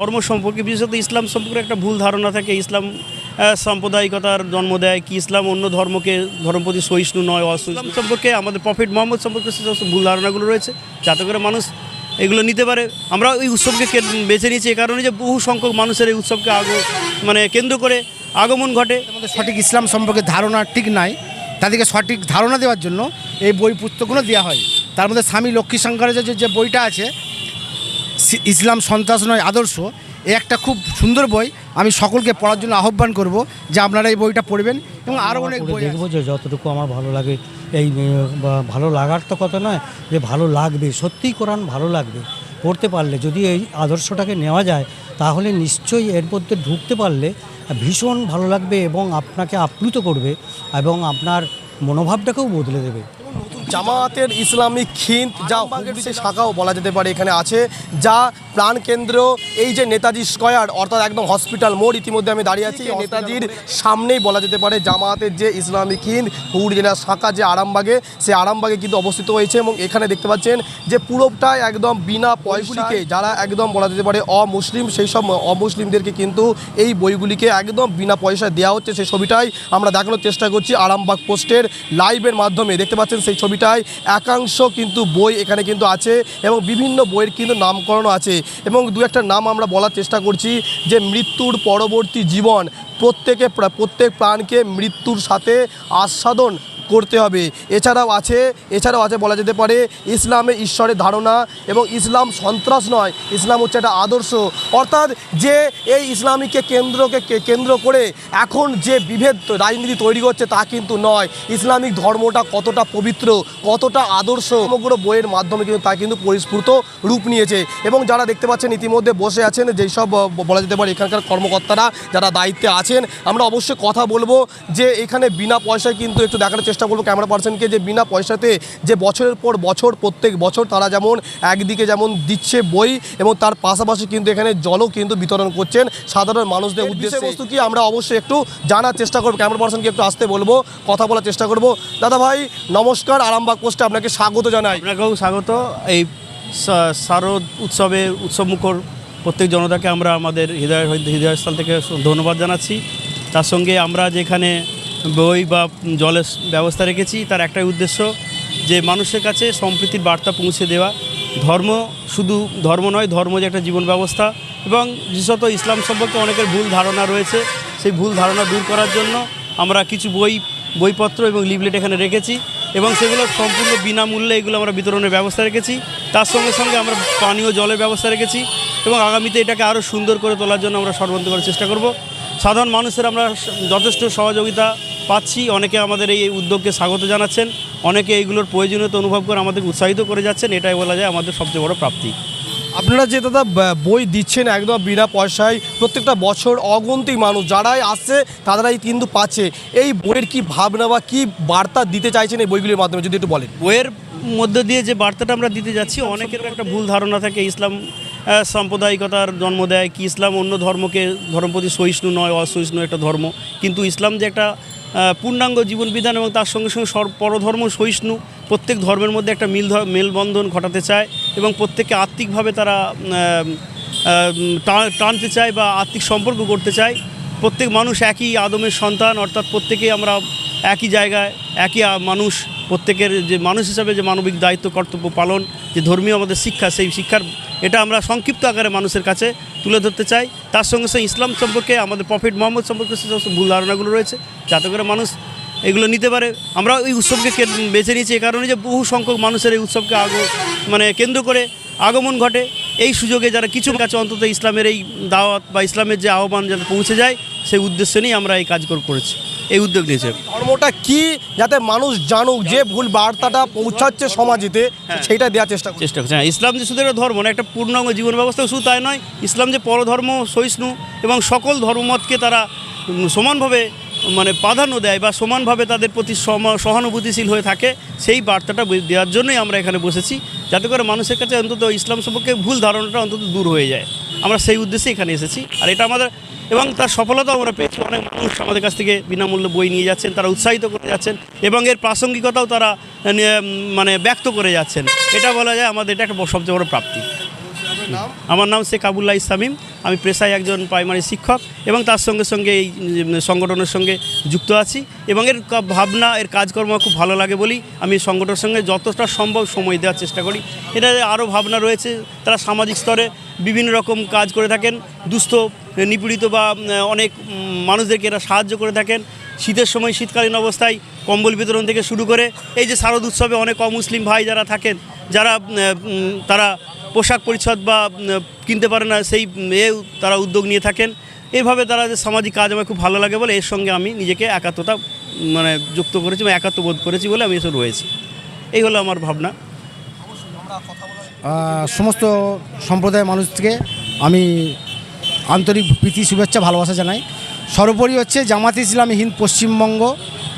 ধর্ম সম্পর্কে, বিশেষত ইসলাম সম্পর্কে একটা ভুল ধারণা থাকে। ইসলাম সাম্প্রদায়িকতার জন্ম দেয় কি ইসলাম অন্য ধর্মকে ধর্ম প্রতি সহিষ্ণু নয়, অসহিষ্ণু সম্পর্কে আমাদের প্রফিট মোহাম্মদ সম্পর্কে সে সমস্ত ভুল ধারণাগুলো রয়েছে। যাতে করে মানুষ এগুলো নিতে পারে। আমরা এই উৎসবকে বেছে নিয়েছি এ কারণে যে বহু সংখ্যক মানুষের এই উৎসবকে আগ মানে কেন্দ্র করে আগমন ঘটে। আমাদের সঠিক ইসলাম সম্পর্কে ধারণা ঠিক নাই। তাদেরকে সঠিক ধারণা দেওয়ার জন্য এই বই পুস্তকগুলো দেওয়া হয়। তার মধ্যে স্বামী লক্ষ্মী শঙ্করের যে বইটা আছে ইসলাম সন্ত্রাস নয় আদর্শ এ একটা খুব সুন্দর বই। আমি সকলকে পড়ার জন্য আহ্বান করব যে আপনারা এই বইটা পড়বেন এবং আরও অনেক বই দেখব যে যতটুকু আমার ভালো লাগে এই ভালো লাগার তো কথা নয় যে ভালো লাগবে সত্যিই কোরআন ভালো লাগবে। পড়তে পারলে যদি এই আদর্শটাকে নেওয়া যায় তাহলে নিশ্চয়ই এর মধ্যে ঢুকতে পারলে ভীষণ ভালো লাগবে এবং আপনাকে আপ্লুত করবে এবং আপনার মনোভাবটাকেও বদলে দেবে। জামায়াতের ইসলামিক খিন্ত যা হুগলিতে শাখাও বলা যেতে পারে এখানে আছে যা প্রাণকেন্দ্র এই যে নেতাজি স্কয়ার অর্থাৎ একদম হসপিটাল মোড় ইতিমধ্যে আমি দাঁড়িয়ে আছি নেতাজির সামনেই বলা যেতে পারে জামায়াতের যে ইসলামিক হিন্দ হুগলি জেলার শাখা যে আরামবাগে সে আরামবাগে কিন্তু অবস্থিত হয়েছে এবং এখানে দেখতে পাচ্ছেন যে পুরোটাই একদম বিনা পয়সাকে যারা একদম বলা যেতে পারে অমুসলিম সেই সব অমুসলিমদেরকে কিন্তু এই বইগুলিকে একদম বিনা পয়সায় দেওয়া হচ্ছে সেই ছবিটাই। আমরা দেখানোর চেষ্টা করছি আরামবাগ পোস্টের লাইভের মাধ্যমে। দেখতে পাচ্ছেন সেই ছবিটায় একাংশ কিন্তু বই এখানে কিন্তু আছে এবং বিভিন্ন বইয়ের কিন্তু নামকরণও আছে। এবং দু একটা নাম আমরা বলার চেষ্টা করছি যে মৃত্যুর পরবর্তী জীবন, প্রত্যেকে প্রা- প্রত্যেক প্রাণকে মৃত্যুর সাথে আস্বাদন করতে হবে। এছাড়াও আছে এছাড়াও আছে বলা যেতে পারে ইসলামে ঈশ্বরের ধারণা এবং ইসলাম সন্ত্রাস নয়, ইসলাম হচ্ছে একটা আদর্শ। অর্থাৎ যে এই ইসলামীকে কেন্দ্রকে কেন্দ্র করে এখন যে বিভেদ রাজনীতি তৈরি করছে তা কিন্তু নয়। ইসলামিক ধর্মটা কতটা পবিত্র, কতটা আদর্শ, সমগ্র বইয়ের মাধ্যমে কিন্তু তা কিন্তু পরিস্ফুট রূপ নিয়েছে। এবং যারা দেখতে পাচ্ছেন ইতিমধ্যে বসে আছেন, যেই সব, বলা যেতে পারে এখানকার কর্মকর্তারা, যারা দায়িত্বে আছেন, আমরা অবশ্যই কথা বলব যে এখানে বিনা পয়সায় কিন্তু একটু দেখানোর চেষ্টা করব ক্যামেরা পার্সনকে যে বিনা পয়সাতে যে বছরের পর বছর প্রত্যেক বছর তারা যেমন একদিকে যেমন দিচ্ছে বই এবং তার পাশাপাশি কিন্তু এখানে জলও কিন্তু বিতরণ করছেন সাধারণ মানুষদের উদ্দেশ্যে। বস্তু কি আমরা অবশ্যই একটু জানার চেষ্টা করব ক্যামেরা পার্সনকে একটু আসতে বলব কথা বলার চেষ্টা করব। দাদা ভাই নমস্কার আরামবাগ পোস্টে আপনাকে স্বাগত জানাই। আপনাকেও স্বাগত। এই শারদ উৎসবে উৎসবমুখর প্রত্যেক জনতাকে আমরা আমাদের হৃদয় হৃদয়স্থল থেকে ধন্যবাদ জানাচ্ছি। তার সঙ্গে আমরা যেখানে বই বা জলের ব্যবস্থা রেখেছি, তার একটাই উদ্দেশ্য যে মানুষের কাছে সম্প্রীতির বার্তা পৌঁছে দেওয়া। ধর্ম শুধু ধর্ম নয়, ধর্ম যে একটা জীবন ব্যবস্থা এবং বিশেষত ইসলাম সম্পর্কে অনেকের ভুল ধারণা রয়েছে। সেই ভুল ধারণা দূর করার জন্য আমরা কিছু বই, বইপত্র এবং লিফলেট এখানে রেখেছি এবং সেগুলো সম্পূর্ণ বিনামূল্যে এগুলো আমরা বিতরণের ব্যবস্থা রেখেছি। তার সঙ্গে সঙ্গে আমরা পানীয় জলের ব্যবস্থা রেখেছি এবং আগামীতে এটাকে আরও সুন্দর করে তোলার জন্য আমরা সর্বান্ত করার চেষ্টা করব। সাধারণ মানুষের আমরা যথেষ্ট সহযোগিতা পাচ্ছি। অনেকে আমাদের এই উদ্যোগকে স্বাগত জানাচ্ছেন। অনেকে এইগুলোর প্রয়োজনীয়তা অনুভব করে আমাদের উৎসাহিত করে যাচ্ছেন। এটাই বলা যায় আমাদের সবচেয়ে বড় প্রাপ্তি। আপনারা যে দাদা বই দিচ্ছেন একদম বিনা পয়সায় প্রত্যেকটা বছর অগন্তি মানুষ যারাই আসছে তারাই কিন্তু পাচ্ছে। এই বইয়ের কি ভাবনা বা কি বার্তা দিতে চাইছেন এই বইগুলির মাধ্যমে যদি একটু বলেন? বইয়ের মধ্যে দিয়ে যে বার্তাটা আমরা দিতে যাচ্ছি অনেকের একটা ভুল ধারণা থাকে ইসলাম সাম্প্রদায়িকতার জন্ম দেয় কি ইসলাম অন্য ধর্মকে ধর্ম প্রতি সহিষ্ণু নয় অসহিষ্ণু একটা ধর্ম। কিন্তু ইসলাম যে একটা পূর্ণাঙ্গ জীবন বিধান এবং তার সঙ্গে সঙ্গে পরধর্ম সহিষ্ণু প্রত্যেক ধর্মের মধ্যে একটা মিল মেলবন্ধন ঘটাতে চায় এবং প্রত্যেককে আত্মিকভাবে তারা টানতে চায় বা আত্মিক সম্পর্ক করতে চায়। প্রত্যেক মানুষ একই আদমের সন্তান, অর্থাৎ প্রত্যেকেই আমরা একই জায়গায়, একই মানুষ, প্রত্যেকের যে মানুষ হিসাবে যে মানবিক দায়িত্ব, কর্তব্য পালন, যে ধর্মীয় আমাদের শিক্ষা, সেই শিক্ষার এটা আমরা সংক্ষিপ্ত আকারে মানুষের কাছে তুলে ধরতে চাই। তার সঙ্গে সঙ্গে ইসলাম সম্পর্কে, আমাদের প্রফিট মোহাম্মদ সম্পর্কে সে সমস্ত ভুল ধারণাগুলো রয়েছে। যাতে করে মানুষ এগুলো নিতে পারে। আমরা এই উৎসবকে বেছে নিয়েছি এই কারণে যে বহু সংখ্যক মানুষের এই উৎসবকে আগ মানে কেন্দ্র করে আগমন ঘটে। এই সুযোগে যারা কিছু কাছে অন্তত ইসলামের এই দাওয়াত বা ইসলামের যে আহ্বান যাতে পৌঁছে যায়, সেই উদ্দেশ্য নিয়েই আমরা এই কাজ করেছি। এই উদ্যোগ নিয়েছে। ধর্মটা কি যাতে মানুষ জানুক যে ভুল বার্তাটা পৌঁছাচ্ছে সমাজেতে সেটা দেওয়ার চেষ্টা চেষ্টা করছে। হ্যাঁ ইসলাম যে শুধু একটা ধর্ম না একটা পূর্ণাঙ্গ জীবন ব্যবস্থা শুধু তাই নয় ইসলাম যে পরধর্ম সহিষ্ণু এবং সকল ধর্মমতকে তারা সমানভাবে মানে প্রাধান্য দেয় বা সমানভাবে তাদের প্রতি সম- সহানুভূতিশীল হয়ে থাকে সেই বার্তাটা দেওয়ার জন্যই আমরা এখানে বসেছি যাতে করে মানুষের কাছে অন্তত ইসলাম সম্পর্কে ভুল ধারণাটা অন্তত দূর হয়ে যায়। আমরা সেই উদ্দেশ্যে এখানে এসেছি আর এটা আমাদের এবং তার সফলতাও আমরা পেয়েছি। অনেক মানুষ আমাদের কাছ থেকে বিনামূল্যে বই নিয়ে যাচ্ছেন, তারা উৎসাহিত করে যাচ্ছেন এবং এর প্রাসঙ্গিকতাও তারা মানে ব্যক্ত করে যাচ্ছেন। এটা বলা যায় আমাদের, এটা একটা সবচেয়ে বড় প্রাপ্তি। আমার নাম শেখ আবুল্লাহ ইসলামিম। আমি পেশায় একজন প্রাইমারি শিক্ষক এবং তার সঙ্গে সঙ্গে এই সংগঠনের সঙ্গে যুক্ত আছি এবং এর ভাবনা, এর কাজকর্ম খুব ভালো লাগে বলি। আমি সংগঠনের সঙ্গে যতটা সম্ভব সময় দেওয়ার চেষ্টা করি। এটা আরও ভাবনা রয়েছে। তারা সামাজিক স্তরে বিভিন্ন রকম কাজ করে থাকেন, দুস্থ নিপীড়িত বা অনেক মানুষদেরকে এরা সাহায্য করে থাকেন। শীতের সময় শীতকালীন অবস্থায় কম্বল বিতরণ থেকে শুরু করে এই যে শারদ উৎসবে অনেক অমুসলিম ভাই যারা থাকেন যারা তারা পোশাক পরিচ্ছদ বা কিনতে পারে না সেই উম, এ তারা উদ্যোগ নিয়ে থাকেন। এইভাবে তারা যে সামাজিক কাজ আমার খুব ভালো লাগে বলে এর সঙ্গে আমি নিজেকে একাত্মতা মানে যুক্ত করেছি বা একাত্ম বোধ করেছি বলে আমি এসব রয়েছি। এই হলো আমার ভাবনা। সমস্ত সম্প্রদায়ের মানুষকে আমি আন্তরিক প্রীতি, শুভেচ্ছা, ভালোবাসা জানাই। সর্বোপরি হচ্ছে জামাত ইসলামী হিন্দ পশ্চিমবঙ্গ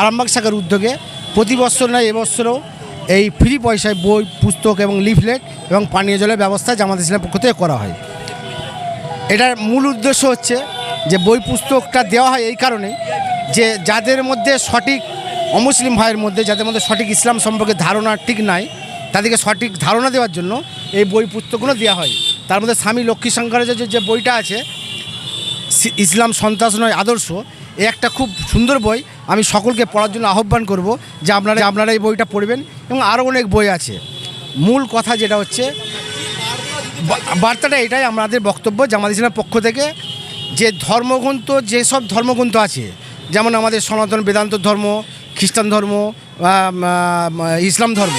আরামবাগ শাখার উদ্যোগে প্রতি বছর নয়, এবছরও এই ফ্রি পয়সায় বই, পুস্তক এবং লিফলেট এবং পানীয় জলের ব্যবস্থা জামাত ইসলামের পক্ষ থেকে করা হয়। এটার মূল উদ্দেশ্য হচ্ছে যে বই, পুস্তকটা দেওয়া হয় এই কারণে যে যাদের মধ্যে সঠিক, অমুসলিম ভাইয়ের মধ্যে, যাদের মধ্যে সঠিক ইসলাম সম্পর্কে ধারণা ঠিক নাই, তাদেরকে সঠিক ধারণা দেওয়ার জন্য এই বই পুস্তকগুলো দেওয়া হয়। তার মধ্যে স্বামী লক্ষ্মী শঙ্করের যে বইটা আছে ইসলাম সন্ত্রাস নয়, আদর্শ, এ একটা খুব সুন্দর বই। আমি সকলকে পড়ার জন্য আহ্বান করব যে আপনারা আপনারা এই বইটা পড়বেন এবং আরও অনেক বই আছে। মূল কথা যেটা হচ্ছে বার্তাটা এটাই আমাদের বক্তব্য জামাত ইসলামের পক্ষ থেকে যে ধর্মগ্রন্থ, যেসব ধর্মগ্রন্থ আছে, যেমন আমাদের সনাতন বেদান্ত ধর্ম, খ্রিস্টান ধর্ম ইসলাম ধর্ম।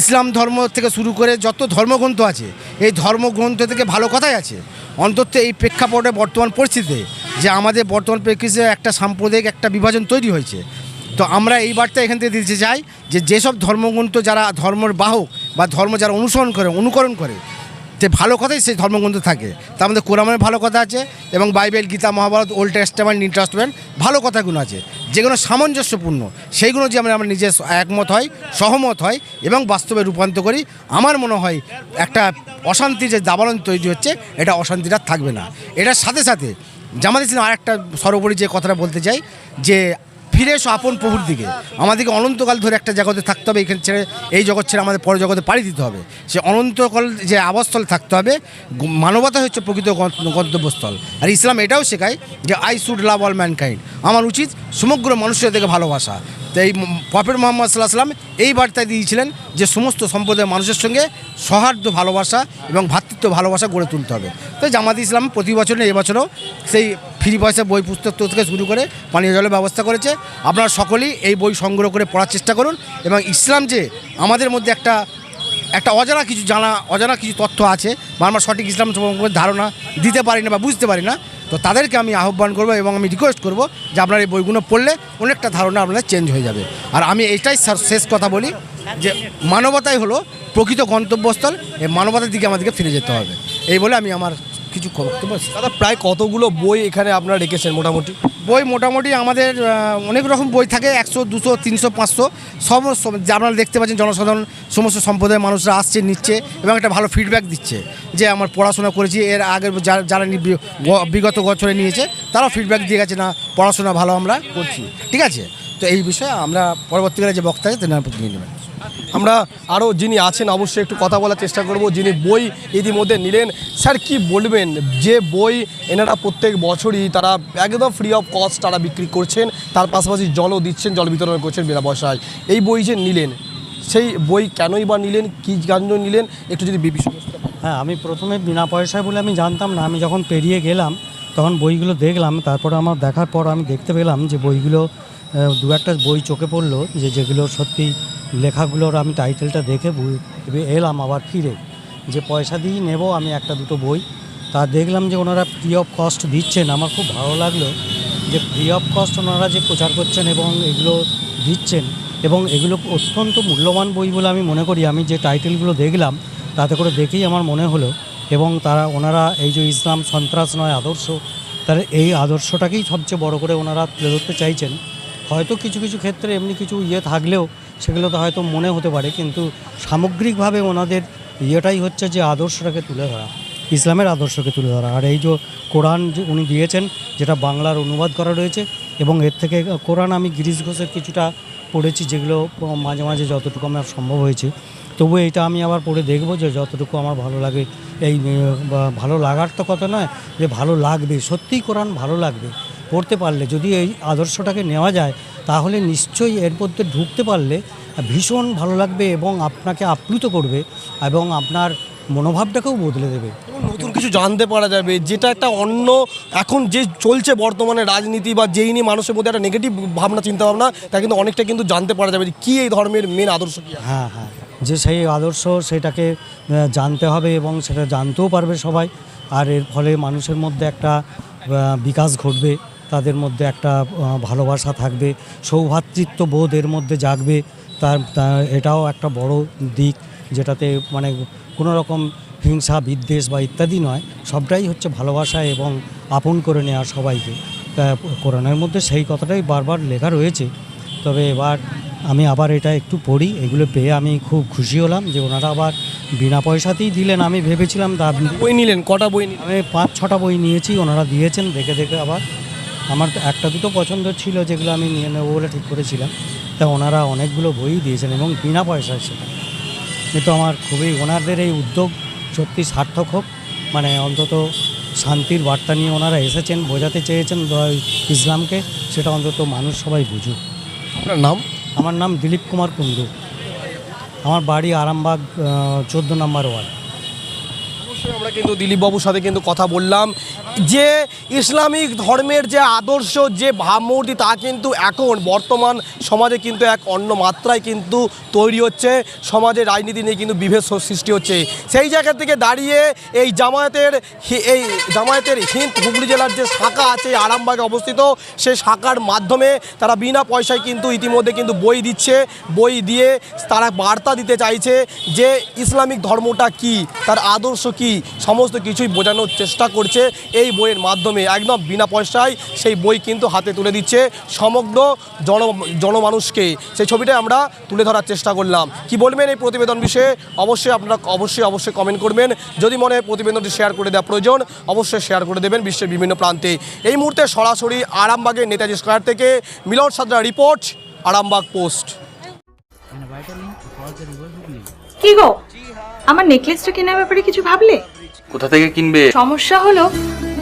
ইসলাম ধর্ম থেকে শুরু করে যত ধর্মগ্রন্থ আছে, এই ধর্মগ্রন্থ থেকে ভালো কথাই আছে। অন্তত এই প্রেক্ষাপটে বর্তমান পরিস্থিতিতে যে আমাদের বর্তমান প্রেক্ষিতে একটা সাম্প্রদায়িক একটা বিভাজন তৈরি হয়েছে। তো আমরা এই বার্তা এখান থেকে দিতে চাই যে যেসব ধর্মগ্রন্থ যারা ধর্মের বাহক বা ধর্ম যারা অনুসরণ করে, অনুকরণ করে যে ভালো কথাই সেই ধর্মগ্রন্থ থাকে। তার মধ্যে কোরআনের ভালো কথা আছে এবং Bible, Gita, Mahabharat, old testament, new testament ভালো কথাগুলো আছে। যেগুলো সামঞ্জস্যপূর্ণ, সেইগুলো যে আমরা আমরা নিজে একমত হয়, সহমত হয় এবং বাস্তবে রূপান্তর করি, আমার মনে হয় একটা অশান্তি যে দাবানন তৈরি হচ্ছে, এটা অশান্তিটা থাকবে না। এটার সাথে সাথে জামাত ইসলাম আরেকটা সর্বোপরি যে কথাটা বলতে চাই, যে ফিরে এসো আপন প্রভুর দিকে। আমাদেরকে অনন্তকাল ধরে একটা জগতে থাকতে হবে, এখানে ছেড়ে এই জগৎ ছেড়ে আমাদের পর জগতে পাড়ি দিতে হবে। সে অনন্তকাল যে আবাসস্থল থাকতে হবে মানবতা হচ্ছে প্রকৃত গন্তব্যস্থল। আর ইসলাম এটাও শেখায় যে I should love all mankind আমার উচিত সমগ্র মানুষের থেকে ভালোবাসা। তো এই পপের মোহাম্মদ সাল্লাহ সাল্লাম এই বার্তায় দিয়েছিলেন যে সমস্ত সম্প্রদায়ের মানুষের সঙ্গে সৌহার্দ্য ভালোবাসা এবং ভ্রাতৃত্ব ভালোবাসা গড়ে তুলতে হবে। তো জামাত ইসলাম প্রতি বছর এবছরও সেই ফ্রি পয়সা বই পুস্তক থেকে শুরু করে পানীয় জলের ব্যবস্থা করেছে। আপনারা সকলেই এই বই সংগ্রহ করে পড়ার চেষ্টা করুন এবং ইসলাম যে আমাদের মধ্যে একটা একটা অজানা কিছু জানা, অজানা কিছু তথ্য আছে বা আমরা সঠিক ইসলাম সম্পর্কে ধারণা দিতে পারি না বা বুঝতে পারি না, তো তাদেরকে আমি আহ্বান করব এবং আমি রিকোয়েস্ট করব যে আপনার এই বইগুলো পড়লে অনেকটা ধারণা আপনাদের চেঞ্জ হয়ে যাবে। আর আমি এইটাই সা- শেষ কথা বলি যে মানবতাই হলো প্রকৃত গন্তব্যস্থল, এই মানবতার দিকে আমাদেরকে ফিরে যেতে হবে। এই বলে আমি আমার কিছু বক্তব্য দাদা প্রায় কতগুলো বই এখানে আপনারা রেখেছেন মোটামুটি? বই মোটামুটি আমাদের অনেক রকম বই থাকে একশো দুশো তিনশো পাঁচশো। যে আপনারা দেখতে পাচ্ছেন জনসাধারণ সমস্ত সম্প্রদায়ের মানুষরা আসছে নিচ্ছে এবং একটা ভালো ফিডব্যাক দিচ্ছে যে আমার পড়াশোনা করেছি এর আগের যারা যারা নি- বিগত বছরে নিয়েছে তারাও ফিডব্যাক দিয়ে গেছে না পড়াশোনা ভালো আমরা করছি। ঠিক আছে? তো এই বিষয়ে আমরা পরবর্তীকালে যে বক্তা আছে তেনার প্রতি নিয়ে নেবেন। আমরা আরও যিনি আছেন, অবশ্যই একটু কথা বলার চেষ্টা করব। যিনি বই ইতিমধ্যে নিলেন, স্যার কি বলবেন? যে বই এনারা প্রত্যেক বছরই তারা একদম ফ্রি অফ কস্ট তারা বিক্রি করছেন, তার পাশাপাশি জলও দিচ্ছেন, জল বিতরণ করছেন বিনা পয়সায় এই বই যে নিলেন, সেই বই কেনই বা নিলেন, কী জন্য নিলেন? একটু যদি বিবি হ্যাঁ আমি প্রথমে বিনা পয়সায় বলে আমি জানতাম না, আমি যখন পেরিয়ে গেলাম, তখন বইগুলো দেখলাম, তারপরে আমার দেখার পর আমি দেখতে পেলাম যে বইগুলো দু একটা বই চোখে পড়ল যে যেগুলো সত্যি লেখাগুলোর আমি টাইটেলটা দেখে এলাম আবার ফিরে। যে পয়সা দিয়েই নেব আমি একটা দুটো বই। তা দেখলাম যে ওনারা ফ্রি অফ কস্ট দিচ্ছেন। আমার খুব ভালো লাগল যে ফ্রি অফ কস্ট ওনারা যে প্রচার করছেন এবং এগুলো দিচ্ছেন এবং এগুলো অত্যন্ত মূল্যবান বই বলে আমি মনে করি। আমি যে টাইটেলগুলো দেখলাম তাতে করে দেখেই আমার মনে হলো এবং তারা ওনারা এই যে ইসলাম সন্ত্রাস নয় আদর্শ তার এই আদর্শটাকেই সবচেয়ে বড় করে ওনারা তুলে ধরতে চাইছেন। হয়তো কিছু কিছু ক্ষেত্রে এমনি কিছু ইয়ে থাকলেও সেগুলো তো হয়তো মনে হতে পারে, কিন্তু সামগ্রিকভাবে ওনাদের ইয়েটাই হচ্ছে যে আদর্শটাকে তুলে ধরা, ইসলামের আদর্শকে তুলে ধরা। আর এই যে কোরআন উনি দিয়েছেন, যেটা বাংলার অনুবাদ করা রয়েছে, এবং এর থেকে কোরআন আমি গিরিশ ঘোষের কিছুটা পড়েছি, যেগুলো মাঝে মাঝে যতটুকু আমার সম্ভব হয়েছে। তবু এটা আমি আবার পড়ে দেখব যে যতটুকু আমার ভালো লাগে, এই ভালো লাগার তো কথা নয়, যে ভালো লাগবে, সত্যিই কোরআন ভালো লাগবে। পড়তে পারলে যদি এই আদর্শটাকে নেওয়া যায় তাহলে নিশ্চয়ই এর মধ্যে ঢুকতে পারলে ভীষণ ভালো লাগবে এবং আপনাকে আপ্লুত করবে এবং আপনার মনোভাবটাকেও বদলে দেবে। নতুন কিছু জানতে পারা যাবে যেটা একটা অন্য এখন যে চলছে বর্তমানে রাজনীতি বা যেই নিয়ে মানুষের মধ্যে একটা নেগেটিভ ভাবনা চিন্তা ভাবনা তা কিন্তু অনেকটা কিন্তু জানতে পারা যাবে কী এই ধর্মের মেন আদর্শ কী। হ্যাঁ হ্যাঁ যে সেই আদর্শ সেটাকে জানতে হবে এবং সেটা জানতেও পারবে সবাই। আর এর ফলে মানুষের মধ্যে একটা বিকাশ ঘটবে। তাদের মধ্যে একটা ভালোবাসা থাকবে সৌভ্রাতৃত্ব বোধ এর মধ্যে জাগবে তার এটাও একটা বড় দিক যেটাতে মানে কোনো রকম হিংসা বিদ্বেষ বা ইত্যাদি নয় সবটাই হচ্ছে ভালোবাসা এবং আপন করে নেওয়া সবাইকে। তা কোরআনের মধ্যে সেই কথাটাই বারবার লেখা রয়েছে। তবে এবার আমি আবার এটা একটু পড়ি এগুলো পেয়ে আমি খুব খুশি হলাম যে ওনারা আবার বিনা পয়সাতেই দিলেন। আমি ভেবেছিলাম বই নিলেন কটা বই নিলেন? আমি পাঁচ ছটা বই নিয়েছি ওনারা দিয়েছেন দেখে দেখে আবার আমার তো একটা দুটো পছন্দ ছিল যেগুলো আমি নিয়ে নেব বলে ঠিক করেছিলাম। তা ওনারা অনেকগুলো বই দিয়েছেন এবং বিনা পয়সায় সেটা। কিন্তু আমার খুবই ওনাদের এই উদ্যোগ সত্যি সার্থক হোক। মানে অন্তত শান্তির বার্তা নিয়ে ওনারা এসেছেন বোঝাতে চেয়েছেন ইসলামকে সেটা অন্তত মানুষ সবাই বুঝুক। আপনার নাম? আমার নাম দিলীপ কুমার কুণ্ডু। আমার বাড়ি আরামবাগ চোদ্দ নম্বর ওয়ার্ড। আমরা কিন্তু দিলীপবাবুর সাথে কিন্তু কথা বললাম। যে ইসলামিক ধর্মের যে আদর্শ, যে ভাবমূর্তি, তা কিন্তু এখন বর্তমান সমাজে কিন্তু এক অন্য মাত্রায় কিন্তু তৈরি হচ্ছে। সমাজে রাজনীতি নিয়ে কিন্তু বিভেদ সৃষ্টি হচ্ছে। সেই জায়গা থেকে দাঁড়িয়ে এই জামায়াতের এই জামায়াতের হিন্দ হুগলি জেলার যে শাখা আছে আরামবাগে অবস্থিত সেই শাখার মাধ্যমে তারা বিনা পয়সায় কিন্তু ইতিমধ্যে কিন্তু বই দিচ্ছে। বই দিয়ে তারা বার্তা দিতে চাইছে যে ইসলামিক ধর্মটা কি, তার আদর্শ কি, সমস্ত কিছুই বোঝানোর চেষ্টা করছে। এই বইয়ের মাধ্যমে একদম বিনা পয়সায় সেই বই কিন্তু হাতে তুলে দিচ্ছে সমগ্র জন জনমানুষকে। সেই ছবিটা আমরা তুলে ধরার চেষ্টা করলাম। কি বলবেন এই প্রতিবেদন বিষয়ে? অবশ্যই আপনারা অবশ্যই অবশ্যই কমেন্ট করবেন। যদি মনে হয় প্রতিবেদনটি শেয়ার করে দেওয়া প্রয়োজন অবশ্যই শেয়ার করে দেবেন বিশ্বের বিভিন্ন প্রান্তে। এই মুহূর্তে সরাসরি আরামবাগের নেতাজি স্কোয়ার থেকে মিলন সাদরা রিপোর্ট আরামবাগ পোস্ট কি গো? আমার নেকলেসটা কেনার ব্যাপারে কিছু ভাবলে? কোথা থেকে কিনবে? সমস্যা হলো